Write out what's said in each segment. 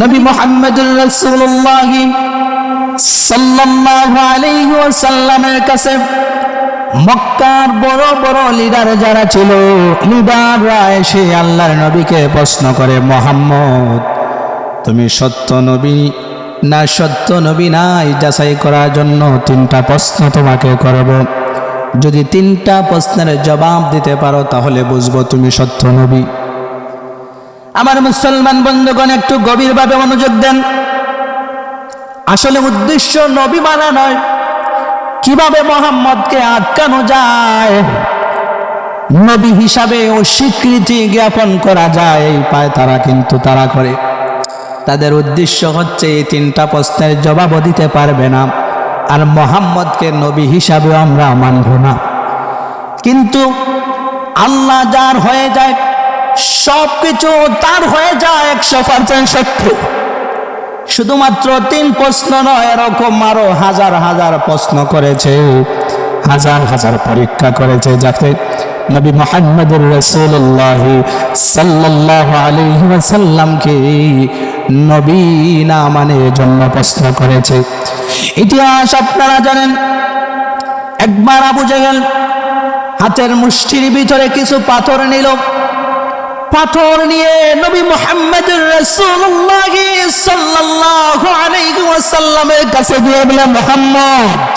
নবী মোহাম্মদুর রাসূলুল্লাহ সাল্লাল্লাহু আলাইহি ওয়াসাল্লামের কাছে মক্কার বড় বড় লিডার যারা ছিল লিডাররা এসে আল্লাহর নবীকে প্রশ্ন করে, মোহাম্মদ, তুমি সত্য নবী না সত্য নবী নাই? যাচাই করার জন্য তিনটা প্রশ্ন তোমাকে করব। যদি তিনটা প্রশ্নের জবাব দিতে পারো তাহলে বুঝব তুমি সত্য নবী। আমার মুসলমান বন্ধুগণ, একটু গভীরভাবে মনোযোগ দেন। আসলে উদ্দেশ্য নবী মানা নয়, কীভাবে মোহাম্মদকে আটকানো যায়, নবী হিসাবে অস্বীকৃতি জ্ঞাপন করা যায়, এই পায় তারা কিন্তু তারা করে। তাদের উদ্দেশ্য হচ্ছে এই তিনটা প্রশ্নের জবাবও দিতে পারবে না, আর মোহাম্মদকে নবী হিসাবে আমরা মানব না। কিন্তু আল্লাহ যার হয়ে যায় সব কিছু তার হয়ে যায় একশো পার্সেন্ট সত্য। শুধুমাত্র তিন প্রশ্ন নয়, এরকম আরও হাজার হাজার প্রশ্ন করেছে, হাজার হাজার পরীক্ষা করেছে, যাতে নবী মোহাম্মদুর রসুল্লাহ সাল্লাহ আলহি ওয়াসাল্লামকে নবী না মানে জন্য প্রশ্ন করেছে। ইতিহাস আপনারা জানেন, একবার আবু জাহেল হাতের মুষ্টির ভিতরে কিছু পাথর নিল পাথর নিয়ে নবী মোহাম্মদ রাসূলুল্লাহ সাল্লাল্লাহু আলাইহি ওয়াসাল্লামের কাছে গিয়ে বলে, মোহাম্মদ,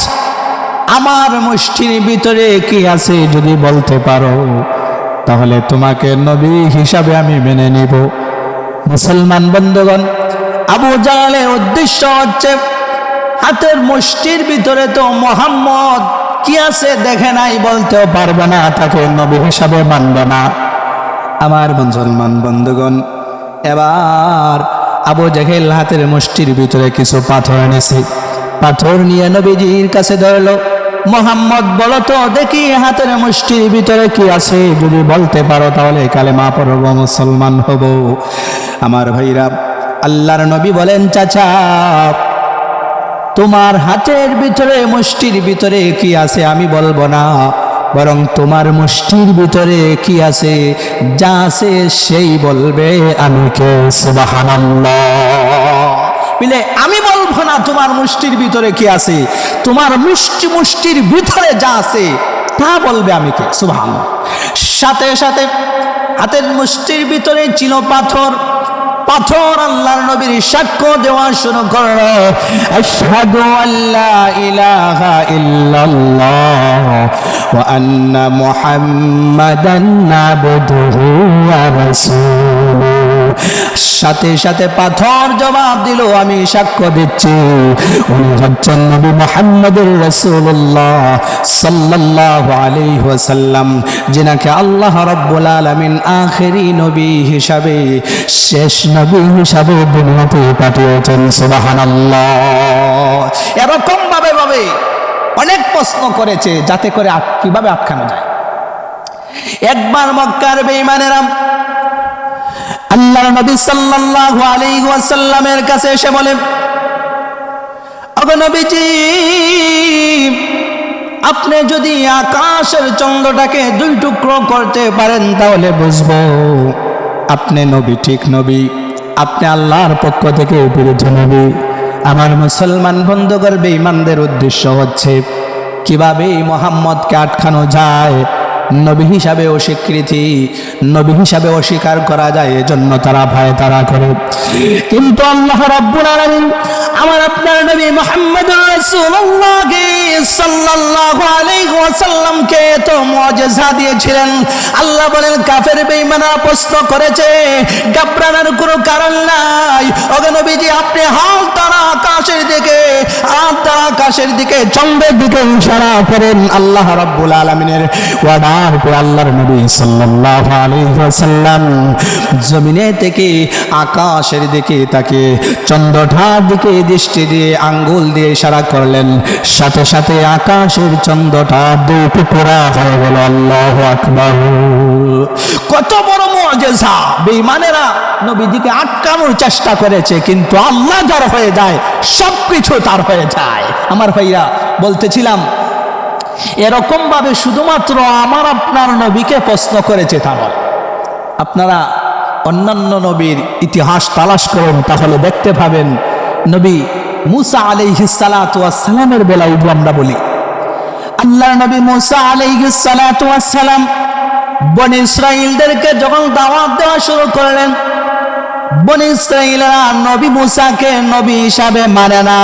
আমার মুষ্টির ভিতরে কি আছে যদি বলতে পারো? তাহলে তোমাকে নবী হিসাবে আমি মেনে নিব। মুসলমান বন্ধুগণ, আবু জাহালের উদ্দেশ্য হচ্ছে, হাতের মুষ্টির ভিতরে তো মোহাম্মদ কি আছে দেখে নাই বলতেও পারবে না, তাকে নবী হিসাবে মানবে না। আমার মুসলমান বন্ধুগণ, এবার আবু জাহেল হাতের মুষ্টির ভিতরে কিছু পাথর এনেছে। পাথর নিয়ে নবীজির কাছে ধরলো, মোহাম্মদ, বলো তো, দেখি হাতের মুষ্টির ভিতরে কি আছে? যদি বলতে পারো তাহলে কালে মা পড়ব, মুসলমান হব। আমার ভাইরা, আল্লাহর নবী বলেন, চাচা, তোমার হাতের ভিতরে, মুষ্টির ভিতরে কি আছে আমি বলব না। বরং তোমার মুষ্টির ভিতরে কি আছে? যা আছে সেই বলবে আমি কে? বিলে আমি বলব না তোমার মুষ্টির ভিতরে কি আছে। তোমার মুষ্টি মুষ্টির ভিতরে যা আছে, তা বলবে আমি কে? সুবহান সাথে সাথে হাতের মুষ্টির ভিতরে ছিল পাথর। পাথর আল্লাহর নবীর সাক্ষ্য দেওয়া শুরু করল। আশহাদু আল্লা ইলাহা ইল্লাল্লাহ ওয়া আন্না মুহাম্মাদান আবদুহু ওয়া রাসূলুহু। সাথে সাথে পাথর জবাব দিল, আমি সাক্ষ্য দিচ্ছি। উনি হচ্ছেন নবী মোহাম্মদুর রাসূলুল্লাহ সাল্লাল্লাহু আলাইহি ওয়াসাল্লাম, যিনাকে আল্লাহ রাব্বুল আলামিন আখেরি নবী হিসাবে, শেষ নবী হিসাবে দুনিয়াতে পাঠিয়েছেন, সুবহানাল্লাহ। এরকম ভাবে ভাবে অনেক প্রশ্ন করেছে, যাতে করে কীভাবে আটকানো যায়। একবার মক্কার বেঈমানেরা আল্লাহর নবী সাল্লাল্লাহু আলাইহি ওয়াসাল্লামের কাছে এসে বলে, ওগো নবীজি, আপনি যদি আকাশের চন্দ্রটাকে দুই টুকরো করতে পারেন তাহলে বুঝব আপনি নবী, ঠিক নবী। আপনি আল্লাহর পক্ষ থেকে বিরুদ্ধ নবী। আমার মুসলমান বন্ধ করবে ইমানদের উদ্দেশ্য হচ্ছে কীভাবে মোহাম্মদকে আটকানো যায় নবী হিসাবে অস্বীকৃতি, নবী হিসাবে অস্বীকার করা যায়, এজন্য তারা ভয় তারা করে। কিন্তু আল্লাহ রাব্বুল আলামিন আমার আপনার নবী মুহাম্মদুর রাসূলুল্লাহ সাল্লাল্লাহু আলাইহি ওয়াসাল্লামকে তো মুআজিজা দিয়েছিলেন। আল্লাহ বলেন, কাফের বেঈমানরা প্রশ্ন করেছে, ঘাবড়ানোর কোনো কারণ নাই। ওগে নবীজি, আপনি হাল তারা আকাশের দিকে আর তারা আকাশের দিকে চন্দ্রের দিকে ইশারা করেন। আল্লাহ রাব্বুল আলামিনের ওয়াদার পর আল্লাহর নবী সাল্লাল্লাহু আলাইহি ওয়াসাল্লাম জমিনে থেকে আকাশের দিকে তাকে চন্দ্রটার দিকে দৃষ্টি দিয়ে আঙ্গুল দিয়ে ইশারা করলেন। সাথে সাথে আকাশের চন্দ্রটা দুই টুকরা হয়ে গেল। আল্লাহু আকবার। কত বড় মুআজিজা বেঈমানেরা নবীজিকে আটকানোর চেষ্টা করেছে, কিন্তু আল্লাহ যার হয়ে যায় সব কিছু তার হয়ে যায়। আমার ভাইয়া বলতেছিলাম এরকম ভাবে শুধুমাত্র আমার আপনার নবীকে প্রশ্ন করেছে তা আপনারা অন্যান্য নবীর ইতিহাস তালাশ করুন, তাহলে দেখতে পাবেন নবী মুসা আলাইহিসালামের বেলায় আমরা বলি। আল্লাহ নবী মুসা আলাইহিসালাম বন ইসরাইলদেরকে যখন দাওয়াত দেওয়া শুরু করলেন, বন ইসরাইলরা নবী মুসাকে নবী হিসাবে মানে না।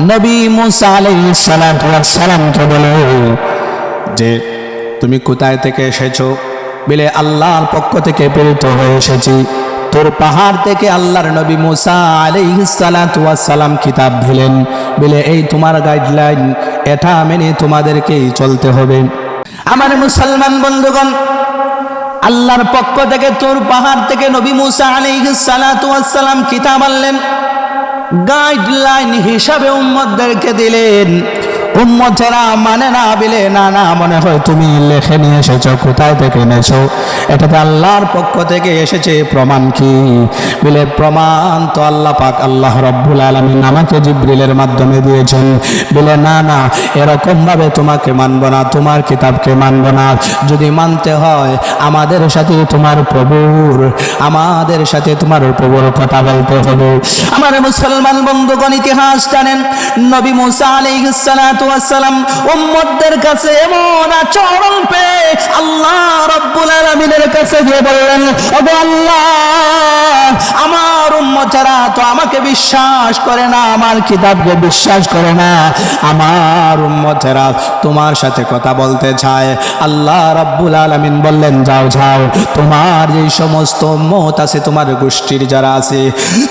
নবী মুসা আলাইহিসালামকে বলে যে তুমি কোথায় থেকে এসেছ? বলে আল্লাহর পক্ষ থেকে প্রেরিত হয়ে এসেছি। তোর পাহাড় থেকে আল্লাহর নবী মুসা আলাইহিসালাম কিতাব দিলেন। বলে এই তোমার গাইডলাইন এটা মেনে তোমাদেরকেই চলতে হবে। আমার মুসলমান বন্ধুগণ আল্লাহর পক্ষ থেকে তোর পাহাড় থেকে নবী মুসা আলাইহিসালাম কিতাব আনলেন। গাইডলাইন হিসাবে উম্মদদেরকে দিলেন। উম্মতেরা মানে না বিলে, না না, মনে হয় তুমি লেখে নিয়ে এসেছ, কোথায় থেকে এনেছো? এটা তো আল্লাহর পক্ষ থেকে এসেছে প্রমাণ কি? বিলে, প্রমাণ তো আল্লাহ পাক, আল্লাহ রব্বুল আলমিন আমাকে জিব্রিলের মাধ্যমে দিয়েছেন। বলে, না না, এরকম ভাবে তোমাকে মানব না, তোমার কিতাবকে মানব না। যদি মানতে হয়, আমাদের সাথে তোমার প্রভুর, আমাদের সাথে তোমার প্রভুর কথা বলতে হবে। আমার মুসলমান বন্ধুগণ, ইতিহাস জানেন, নবী মুসা আলাইহিস সালাতু কাছে এমন আচরণ পেয়ে আল্লাহ রব্বুল আলামিনের কাছে গিয়ে বললেন আমার উম্মতেরা তো আমাকে বিশ্বাস করে না, আমার কিতাবকে বিশ্বাস করে না। আমার উম্মতেরা তোমার সাথে কথা বলতে চায়। আল্লাহ রব্বুল আলামিন বললেন, যাও যাও, তোমার সমস্ত আছে, তোমার গোষ্ঠীর যারা আছে,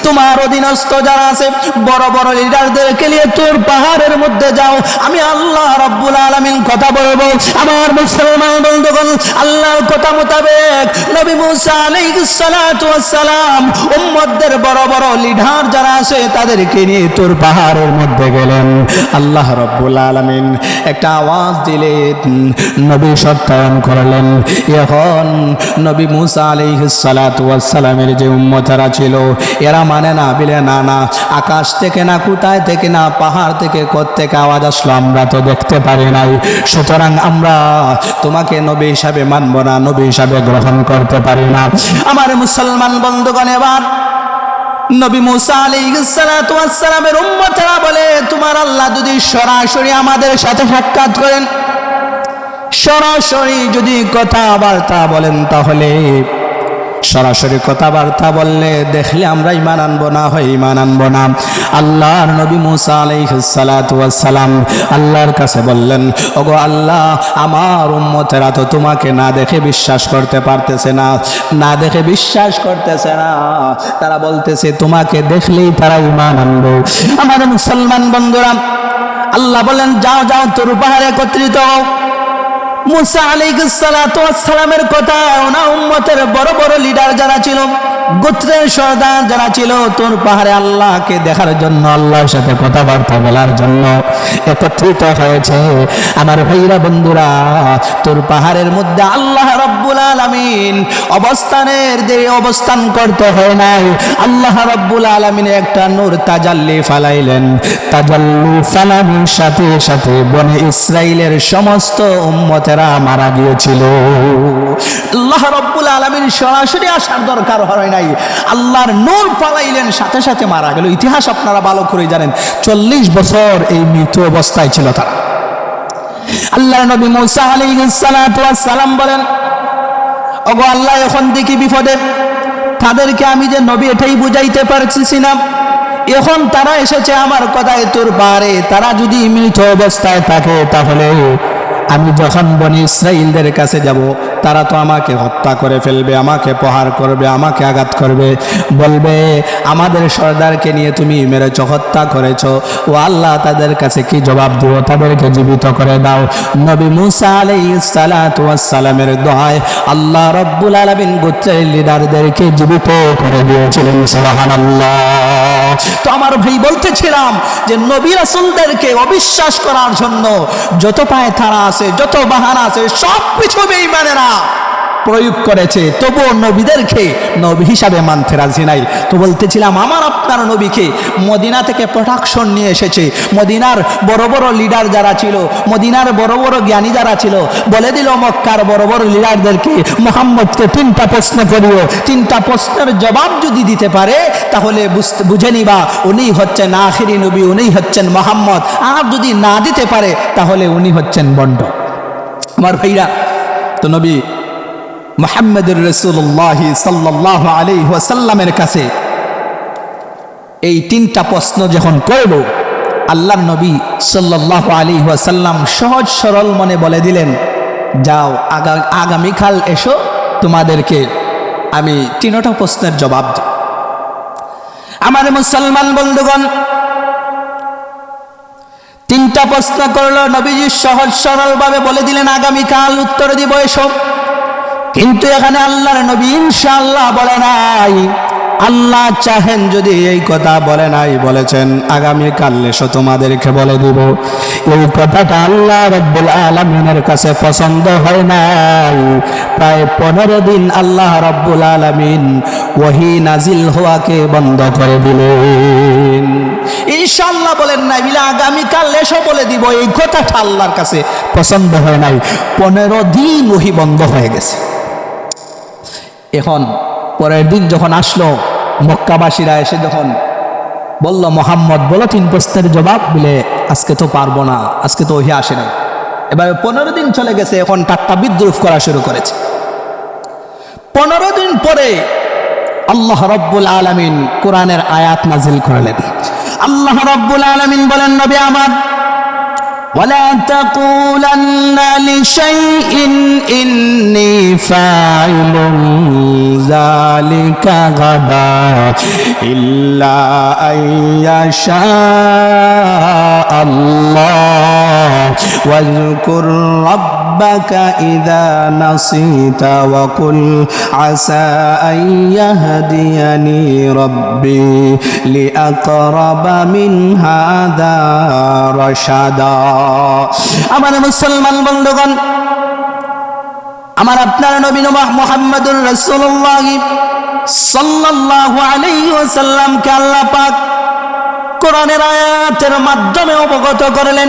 তোমার অধীনস্থ যারা আছে, বড় বড় লিডারদেরকে নিয়ে তোর পাহাড়ের মধ্যে যাও। আমি আল্লাহ রব্বুল আলামিন কথা বলব। আমার মুসলমান বন্ধুগণ, আল্লাহর কথা মোতাবেক নবী মুসা আলাইহিস সালাতু ওয়াস সালাম উম্মতদের বড় বড় লিডার যারা আছে, তাদেরকে নিয়ে তোর পাহাড়ের মধ্যে গেলেন। আল্লাহ রব্বুল আলামিন একটা আওয়াজ দিলেন, নবী সত্যায়ন করলেন। এখন নবী মুসা আলাইহিস সালাতু যে উম্মতেরা ছিল, এরা মানে না, বিলে না না। আকাশ থেকে না, কোথায় থেকে না, পাহাড় থেকে কোত্থেকে আওয়াজ আসলো? আমরা তো দেখতে পারি নাই। সুতরাং আমরা তোমাকে নবী হিসাবে মানব না, নবী হিসাবে গ্রহণ করতে পারি না। আমার মুসলমান বন্ধুগণ, এবার নবী মুসা আলাইহিসসালামের উম্মতেরা বলে, তোমার আল্লাহ যদি সরাসরি আমাদের সাথে সাক্ষাৎ করেন, সরাসরি যদি কথাবার্তা বলেন তাহলে সরাসরি কথাবার্তা বললে দেখলে আমরা ইমান আনব না, হয় ইমান আনব না। আল্লাহর নবী মুসা আলাইসালাম আল্লাহর কাছে বললেন, ওগো আল্লাহ, আমার উম্মতেরা তো তোমাকে না দেখে বিশ্বাস করতে পারতেছে না না দেখে বিশ্বাস করতেছে না। তারা বলতেছে, তোমাকে দেখলেই তারা ইমান আনব। আমাদের মুসলমান বন্ধুরা, আল্লাহ বলেন, যাও যাও, তোর পাহাড়ে একত্রিত হও। মুসা আলাইসালামের কথা ওনা উম্মতের বড় বড় লিডার যারা ছিল গোত্রের সর্দার যারা ছিল, তোর পাহাড়ে আল্লাহকে দেখার জন্য, আল্লাহর সাথে কথাবার্তা বলার জন্য একত্রিত হয়েছে। আমার ভাইরা বন্ধুরা, তোর পাহাড়ের মধ্যে আল্লাহ রব্বুল আলমিন অবস্থানের যে অবস্থান করতে হয় নাই। আল্লাহ রব্বুল আলমিন একটা নূর তাজাল্লি ফালাইলেন। তাজাল্লু ফালানোর সাথে সাথে বনে ইসরায়েলের সমস্ত উম্মতেরা মারা গিয়েছিল। আল্লাহ রব্বুল আলমিন সরাসরি আসার দরকার হয় নাই। আল্লাহর নূর পালাইলেন, সাথে সাথে মারা গেল। ইতিহাস আপনারা ভালো করে জানেন, চল্লিশ বছর এই মৃত্যু অবস্থায় ছিল তারা। আল্লাহ নবী মুসা সালাম বলেন, ওগো আল্লাহ, এখন দেখি বিপদে। তাদেরকে আমি যে নবী এটাই বুঝাইতে পারছি না। এখন তারা এসেছে আমার কথায় তোর পারে তারা যদি মৃত অবস্থায় থাকে, তাহলে আমি যখন বনি ইসরাইলদের কাছে যাব তারা তো আমাকে হত্যা করে ফেলবে, আমাকে প্রহার করবে, আমাকে আঘাত করবে। বলবে, আমাদের সর্দারকে নিয়ে তুমি মেরেছ, হত্যা করেছ। ও আল্লাহ তাদের কাছে কি জবাব দিব? তাদেরকে জীবিত করে দাও। নবী মুসা আলাইসালামের দোহায় আল্লাহ রব্বুল আলমিন গোত্রের লিডারদেরকে জীবিত করে দিয়েছিলেন তো আমার ভাই বলতেছিলাম যে নবী রাসুলদেরকে অবিশ্বাস করার জন্য যত পায় তারা আছে, যত বাহানা আছে সব কিছু বেইমানেরা প্রয়োগ করেছে। তবুও নবীদেরকে নবী হিসাবে মানতে রাজি নাই। তো বলতেছিলাম, আমার আপনার নবীকে মদিনা থেকে প্রোটাকশন নিয়ে এসেছে। মদিনার বড় বড় লিডার যারা ছিল, মদিনার বড় বড় জ্ঞানী যারা ছিল, বলে দিল মক্কার বড় বড় লিডারদেরকে মোহাম্মদকে তিনটা প্রশ্ন করিও। তিনটা প্রশ্নের জবাব যদি দিতে পারে, তাহলে বুঝতে, বুঝে নিবা উনি হচ্ছেন আখিরি নবী উনি হচ্ছেন মোহাম্মদ। আর যদি না দিতে পারে, তাহলে উনি হচ্ছেন বন্ড। আমার ভাইরা তো নবী মোহাম্মদুর রসুল্লাহ সাল্লাহ আলী ওয়াসাল্লামের কাছে এই তিনটা প্রশ্ন যখন করব, আল্লাহর নবী সাল্লাহ আলী ওয়াসাল্লাম সহজ সরল মনে বলে দিলেন, যাও, আগা, আগামীকাল এসো, তোমাদেরকে আমি তিনটা প্রশ্নের জবাব দেব। আমার মুসলমান বন্ধুগণ তিনটা প্রশ্ন করল, নবীজি সহজ সরলভাবে বলে দিলেন, আগামীকাল উত্তর দিব এসব কিন্তু এখানে আল্লাহর নবী ইনশাআল্লাহ বলে নাই। আল্লাহ চাহেন যদি এই কথা বলে নাই, বলেছেন আগামী কাল এসো, তোমাদেরকে বলে দিব। এই কথাটা আল্লাহ রব্বুল আলমিনের কাছে পছন্দ হয় নাই। প্রায় পনেরো দিন আল্লাহ রব্বুল আলমিন ওহি নাজিল হওয়াকে বন্ধ করে দিলেন। ইনশাল্লাহ বলেন নাই বিলে আগামীকাল এসো বলে দিব, এই কথাটা আল্লাহর কাছে পছন্দ হয় নাই। পনেরো দিন ওহি বন্ধ হয়ে গেছে। এখন পরের দিন যখন আসলো, মক্কাবাসীরা এসে যখন বলল, মোহাম্মদ, বলো তিন প্রশ্নের জবাব বলে, আজকে তো পারব না, আজকে তো ওহি আসে নাই। এবার পনেরো দিন চলে গেছে, এখন টাট্টা বিদ্রুপ করা শুরু করেছে। পনেরো দিন পরে আল্লাহ রব্বুল আলমিন কোরআনের আয়াত নাজিল করলেন। আল্লাহ রব্বুল আলমিন বলেন নবী আমার ولا تقولن لشيء إني فاعل ذلك غدا إلا أن يشاء الله واذكر ربك إذا نسيت وقل عسى أن يهديني ربي لأقرب من هذا رشدا আমার মুসলমান বন্ধুগণ আমার আপনার নবীন মোহাম্মদুর রসুল্লাহ সাল্লাল্লাহু আলাইহি ওয়াসাল্লামকে আল্লাহ পাক কোরআনের আয়াতের মাধ্যমে অবগত করলেন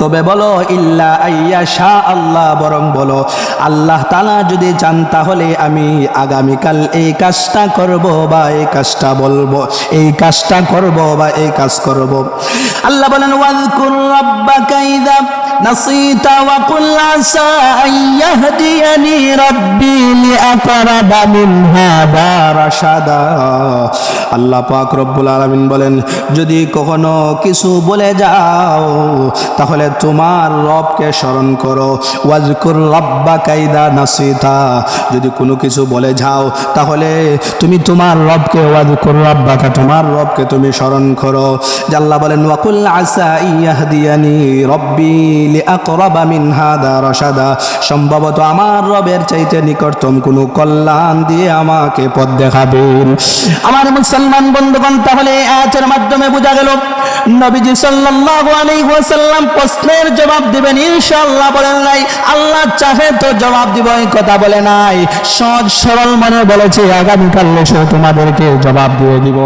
তবে বলো, ইল্লা আইয়া শাহ আল্লাহ বরং বলো, আল্লাহ তালা যদি চান তাহলে আমি আগামীকাল এই কাজটা করব বা এই কাজটা বলব, এই কাজটা করব বা এই কাজ করব। আল্লাহ বলেন ওয়াজকুর রাব্বাকা ইযা নাসিতা ওয়া কুল আসা আন ইয়াহদিয়ানি রাব্বি লিআকরাবা মিন হাদা রাশাদা আল্লাহ পাক রব্বুল আলামিন বলেন, যদি কখনো কিছু বলে যাও, তাহলে তোমার রবকে স্মরণ করো। ওয়াজকুর রব্বা কাইদা নাসিতা। যদি কোনো কিছু বলে যাও, তাহলে তুমি তোমার রবকে, ওয়াজকুর রব্বাকা, তোমার রবকে তুমি স্মরণ করো। আল্লাহ বলেন, ওয়াকুল আসা ইয়াহদিয়ানি রব্বি লিআকরাবা মিন হাদা রাশাদা। সম্ভবত আমার রবের চাইতে নিকটতম কোনো কল্যাণ দিয়ে আমাকে পথ দেখাবেন আমার মুসলমান বন্ধুগণ, তাহলে আয়াতের মাধ্যমে বোঝা গেল, নবীজি সাল্লাল্লাহু আলাইহি ওয়াসাল্লাম প্রশ্নের জবাব দিবেন, ইনশাআল্লাহ বলেন নাই। আল্লাহ চাহে তো জবাব দিব, এই কথা বলে নাই। সহজ সরল মনে বলেছে, আগামীকাল এসে তোমাদেরকে জবাব দিয়ে দিব।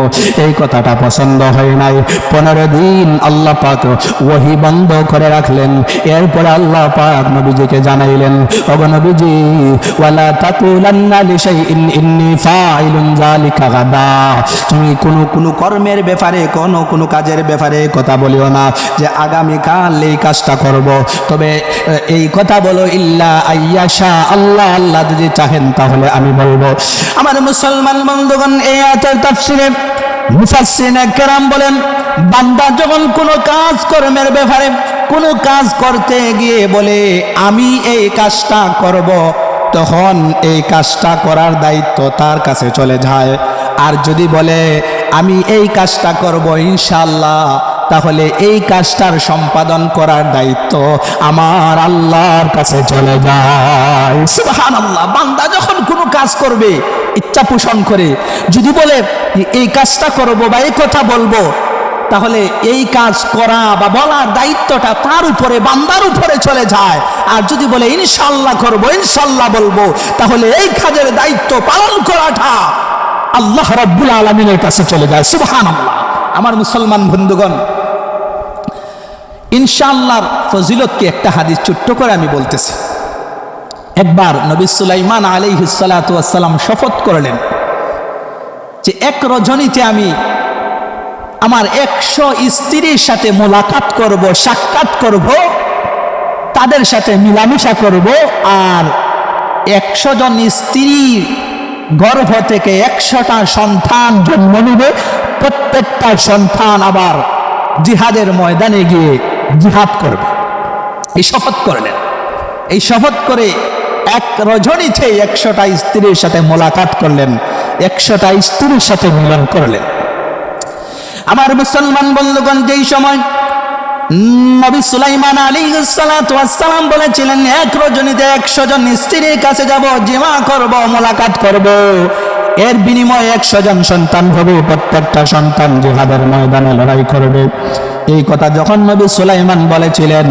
এই কথাটা পছন্দ হয় নাই। পনেরো দিন আল্লাহ পাক ওহি বন্ধ করে রাখলেন। এরপরে আল্লাহ পাক নবীজিকে জানাইলেন ওগো নবীজি, ওয়ালা তাকুলান্না লিশাইইন, ইন্নী ফাইলুন যালিকা গাদা। তুমি কোনো কোনো কর্মের ব্যাপারে, কোনো কোনো কাজের ব্যাপারে কথা বলিও না যে আগামীকাল এই কাজটা করব। তবে এই কথা বলো, ইল্লা আইয়াশা, আল্লাহ আল্লাহ যদি চাহেন তাহলে আমি বলব। আমার মুসলমান বন্ধুগণ, এই আয়াতের তাফসিরে মুফাসসিরিন কেরাম বলেন, বান্দা যখন কোনো কাজ কর্মের ব্যাপারে কোনো কাজ করতে গিয়ে বলে, আমি এই কাজটা করব তখন এই কাজটা করার দায়িত্ব তার কাছে চলে যায়। আর যদি বলে, আমি এই কাজটা করব ইনশাল্লাহ তাহলে এই কাজটার সম্পাদন করার দায়িত্ব আমার আল্লাহর কাছে চলে যায়। সুবহানাল্লাহ, বান্দা যখন কোনো কাজ করবে, ইচ্ছা পোষণ করে, যদি বলে, এই কাজটা করব বা এই কথা বলব, তাহলে এই কাজ করা বা বলার দায়িত্বটা তার উপরে, বান্দার উপরে চলে যায়। আর যদি বলে ইনশাল্লাহ করব ইনশাল্লাহ বলব, তাহলে এই কাজের দায়িত্ব পালন করাটা আল্লাহ রব্বুল আলমিনের কাছে চলে যায়। সুবহান আল্লাহ আমার মুসলমান বন্ধুগণ ইনশাআল্লাহর ফজিলতকে একটা হাদিস ছোট্ট করে আমি বলতেছি। একবার নবী সুলাইমান আলী সালাম শপথ করলেন যে এক রজনীতে আমি আমার একশো স্ত্রীর সাথে মোলাকাত করব, সাক্ষাৎ করব, তাদের সাথে মিলামেশা করব আর একশো জন স্ত্রীর গর্ভ থেকে একশোটা সন্তান জন্ম নিবে, প্রত্যেকটা সন্তান আবার জিহাদের ময়দানে গিয়ে জিহাদ করবে। এই শপথ করলেন এই শপথ করে এক রজনী রজনীতে একশোটা স্ত্রীর সাথে মোলাকাত করলেন, একশোটা স্ত্রীর সাথে মিলন করলেন। আমার মুসলমান বন্ধুগণ, যেই সময় নবী সুলাইমান আলী সালাম বলেছিলেন, এক রজনীতে একশো জন স্ত্রীর কাছে যাব, জিমা করব, মোলাকাত করব। এর বিনিময়ে একশো জন সন্তান হবে, প্রত্যেকটা সন্তান জিহাদের ময়দানে লড়াই করবে। এই কথা যখন নবী সুলাইমান বলেছিলেন,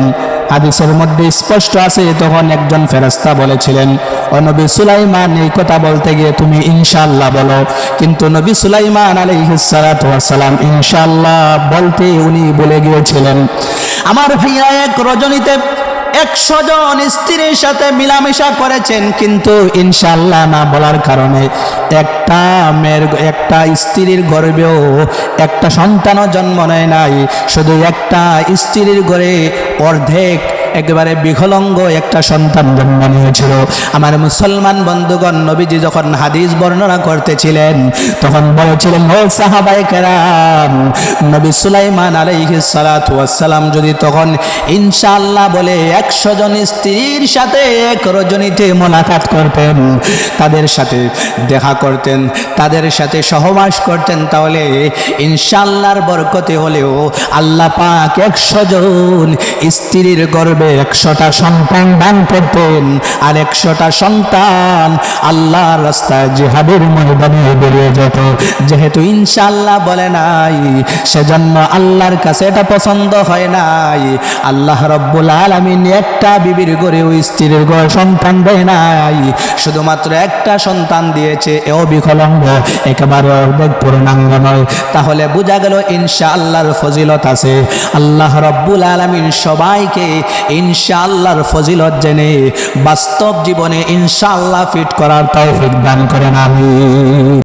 হাদিসের মধ্যে স্পষ্ট আছে, তখন একজন ফেরস্তা বলেছিলেন, ও নবী সুলাইমান, এই কথা বলতে গিয়ে তুমি ইনশাল্লাহ বলো। কিন্তু নবী সুলাইমান আলাইহিসসালাম ইনশাল্লাহ বলতে উনি বলে গিয়েছিলেন, আমার ভাইয়া এক রজনীতে একশো জন স্ত্রীর সাথে মিলামেশা করেছেন, কিন্তু ইনশাল্লাহ না বলার কারণে একটা মেয়ের, একটা স্ত্রীর গর্বেও একটা সন্তানও জন্ম নেয় নাই। শুধু একটা স্ত্রীর গড়ে অর্ধেক একেবারে বিকলঙ্গ একটা সন্তান জন্ম নিয়েছিল। আমার মুসলমান বন্ধুগণ, নবীজি যখন হাদিস বর্ণনা করতেছিলেন, তখন বলেছিলেন, ও সাহাবাই কেরাম, নবী সুলাইমান আলাইহি সালাম যদি তখন ইনশাআল্লাহ বলে একশো জন স্ত্রীর সাথে এক রজনীতে মোলাকাত করতেন, তাদের সাথে দেখা করতেন, তাদের সাথে সহবাস করতেন, তাহলে ইনশাআল্লাহর বরকতে হলেও আল্লাহ পাক একশো জন স্ত্রীর গর্বে একশোটা সন্তান দান করতেন আর একশোটা সন্তান আল্লাহর রাস্তায় জিহাদের ময়দানে বেরিয়ে যেত। যেহেতু ইনশাআল্লাহ বলে নাই, সেজন্য আল্লাহর কাছে এটা পছন্দ হয় নাই। আল্লাহ রব্বুল আলমিন একটা বিবির গড়ে ওই স্ত্রীর গড়ে সন্তান দেয় নাই। শুধুমাত্র একটা সন্তান দিয়েছে এও বিকলঙ্গ একেবারে অর্ধেক পূর্ণাঙ্গ নয়। তাহলে বোঝা গেল ইনশা আল্লাহর ফজিলত আছে। আল্লাহ রব্বুল আলমিন সবাইকে ইনশাআল্লাহর ফজিলত জেনে বাস্তব জীবনে ইনশাআল্লাহ ফিট করার তৌফিক দান করেন আমি